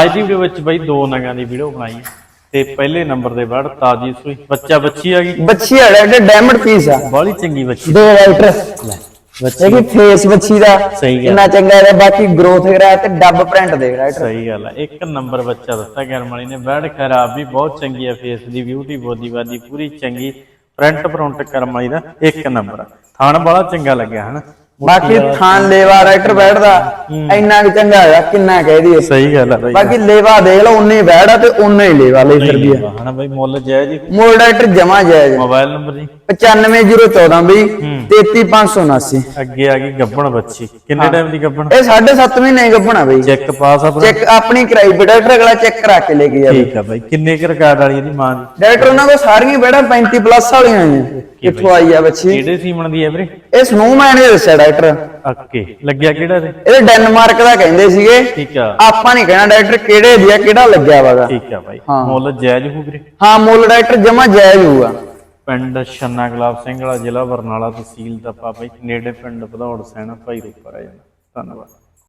ਅੱਜ ਦੀ ਵੀਡੀਓ ਵਿੱਚ ਬਾਈ ਦੋ ਨਗਾਂ ਦੀ ਵੀਡੀਓ ਬਣਾਈ। ਤੇ ਪਹਿਲੇ ਨੰਬਰ ਦੇ ਬਾਅਦ ਤਾਜੀ ਸੂਈ। ਬੱਚਾ ਬੱਚੀ ਆ ਗਈ। ਬੱਚੀ ਆ ਡਾਕਟਰ ਡਾਇਮੰਡ ਪੀਸ ਆ। ਬਾਹਲੀ ਚੰਗੀ ਬੱਚੀ। ਦੋ ਰਾਈਟਰ ਬੱਚੀ ਇਹ ਫੇਸ ਬੱਚੀ ਦਾ। ਸਹੀ ਗੱਲ। ਕਿੰਨਾ ਚੰਗਾ ਹੈ ਬਾਕੀ ਗਰੋਥ ਵਗੈਰਾ ਤੇ ਡੱਬ ਪ੍ਰਿੰਟ ਦੇ ਰਾਈਟਰ ਸਹੀ ਗੱਲ ਹੈ ਇੱਕ ਨੰਬਰ ਬੱਚਾ ਦਿੱਤਾ ਗਰਮ ਵਾਲੀ ਨੇ। ਬੈਡ ਖਰਾਬ ਵੀ ਬਹੁਤ ਚੰਗੀ ਹੈ ਫੇਸ ਦੀ ਬਿਊਟੀ ਬੋਦੀ ਬਾਦੀ ਪੂਰੀ ਚੰਗੀ। ਪ੍ਰਿੰਟ ਪ੍ਰਿੰਟ ਕਰਮ ਵਾਲੀ ਦਾ ਇੱਕ ਨੰਬਰ। ਥਣ ਬੜਾ ਚੰਗਾ ਲੱਗਿਆ ਹਨਾ? ਬਾਕੀ ਥਾਨ ਲੇਵਾ ਰਾਈਟਰ ਬੈਠਦਾ ਇੰਨਾ ਵੀ ਚੰਗਾ ਹੈਗਾ ਕਿੰਨਾ ਕਹਿ ਦਈਏ। ਸਹੀ ਗੱਲ ਹੈ ਬਾਈ ਬਾਕੀ ਲੇਵਾ ਦੇਖ ਲਓ ਉਨੇ ਬੈਠ ਆ ਤੇ ਉਨੇ ਹੀ ਲੇਵਾ ਲੈ ਫਿਰ ਵੀ ਆ। ਬਾਈ ਮੁੱਲ ਜਾਇਜ਼ ਜੀ ਮੋਲ ਰਾਈਟਰ ਜਮਾ ਜਾਇਜ਼ ਮੋਬਾਈਲ ਨੰਬਰ ਜੀ। 95014 ਬਈ 33579 ਅੱਗੇ ਆ ਗਈ ਗੱਬਣ ਬੱਚੀ। ਕਿੰਨੇ ਟਾਈਮ ਦੀ ਗੱਬਣ ਇਹ 7.5 ਮਹੀਨੇ ਗੱਭਣਾ ਬਈ। ਚੈੱਕ ਪਾਸ ਆਪਣਾ? ਚੈੱਕ ਆਪਣੀ ਕਰਾਈ ਵੀ ਡਾਕਟਰ ਅਗਲਾ ਚੈੱਕ ਕਰਾ ਕੇ ਲੈ ਕੇ ਜਾਵੇ। ਠੀਕ ਆ ਬਾਈ ਕਿੰਨੇ ਕੁ ਰਿਕਾਰਡ ਵਾਲੀ ਇਹਦੀ ਮਾਂ ਦੀ? ਡਾਕਟਰ ਉਹਨਾਂ ਕੋਲ ਸਾਰੀਆਂ ਬੈੜਾ 35 ਪਲੱਸ ਵਾਲੀਆਂ ਆਈਆਂ ਕਿੱਥੋਂ ਆਈ ਆ ਬੱਚੀ? ਕਿਹੜੇ ਸੀਮਣ ਦੀ ਹੈ ਵੀਰੇ? ਇਹ ਸਨੋਮੈਨ ਨੇ ਦੱਸਿਆ ਡਾਕਟਰ ਓਕੇ ਲੱਗਿਆ ਕਿਹੜਾ ਤੇ ਇਹ ਡੈਨਮਾਰਕ ਦਾ ਕਹਿੰਦੇ ਸੀਗੇ। ਠੀਕ ਆ। ਆਪਾਂ ਨਹੀਂ ਕਹਿਣਾ ਡਾਕਟਰ ਕਿਹੜੇ ਦੀ ਆ ਕਿਹੜਾ ਲੱਗਿਆ ਵਾਗਾ ਠੀਕ ਆ ਬਾਈ। ਹਾਂ। ਮੁੱਲ ਜਾਇਜ਼ ਹੋ ਵੀਰੇ? ਹਾਂ ਮੁੱਲ ਡਾਕਟਰ ਜਮਾ ਜਾਇਜ਼ ਹੋਊਗਾ। ਪਿੰਡ ਛੰਨਾ ਗੁਲਾਬ ਸਿੰਘ ਵਾਲਾ ਜ਼ਿਲ੍ਹਾ ਬਰਨਾਲਾ ਤਹਿਸੀਲ ਦਾ ਬਾਈ। ਨੇੜੇ ਪਿੰਡ ਭਦੌੜ ਸੈਣਾ ਭਾਈ ਰੂਪਰ ਆ ਜਾਂਦਾ ਧੰਨਵਾਦ।